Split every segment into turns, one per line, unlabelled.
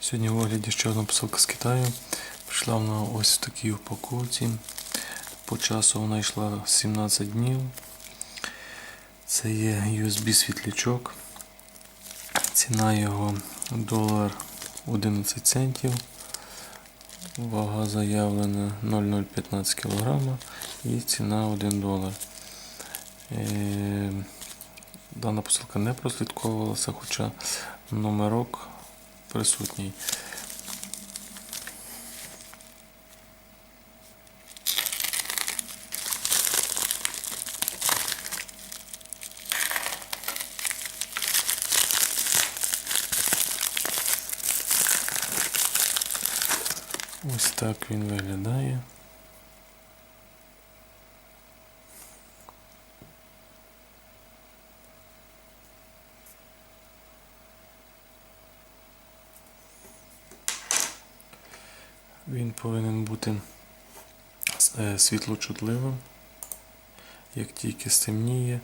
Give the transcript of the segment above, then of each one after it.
Сьогодні в огляді ще одна посилка з Китаю. Прийшла вона ось в такій упаковці. По часу вона йшла 17 днів. Це є USB світлячок. Ціна його долар 11 центів. Вага заявлена 0,015 кг і ціна 1 долар. Дана посилка не прослідковувалася, хоча номерок присутній. Ось так він виглядає. Він повинен бути е, світлочутливим. Як тільки стемніє,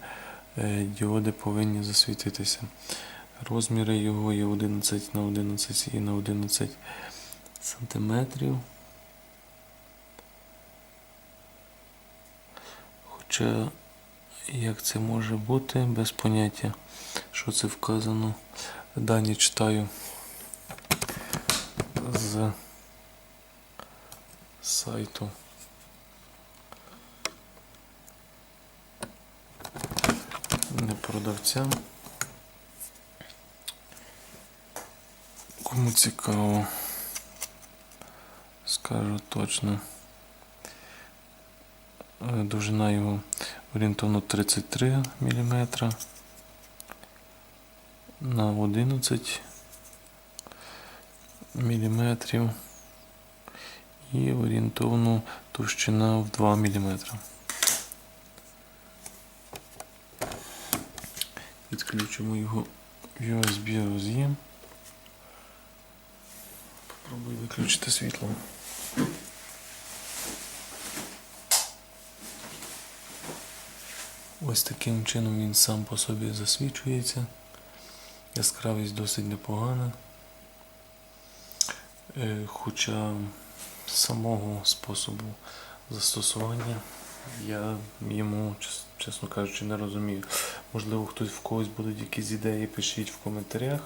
е, діоди повинні засвітитися. Розміри його є 11 на 11 і на 11 сантиметрів. Хоча, як це може бути, без поняття, що це вказано. Дані читаю з сайту. Не продавця. Кому цікаво, скажу точно. Е, Довжина його орієнтовно 33 мм на 11 мм і орієнтовну товщина в 2 мм. Підключимо його USB роз'єм. Попробую виключити світло. Ось таким чином він сам по собі засвічується. Яскравість досить непогана. Е, Хоча самого способу застосування я йому, чесно кажучи, не розумію. Можливо, хтось в когось будуть якісь ідеї, пишіть в коментарях.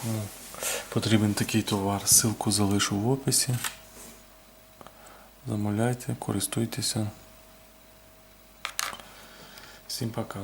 Кому потрібен такий товар, ссылку залишу в описі. Замовляйте, користуйтеся. Всім пока.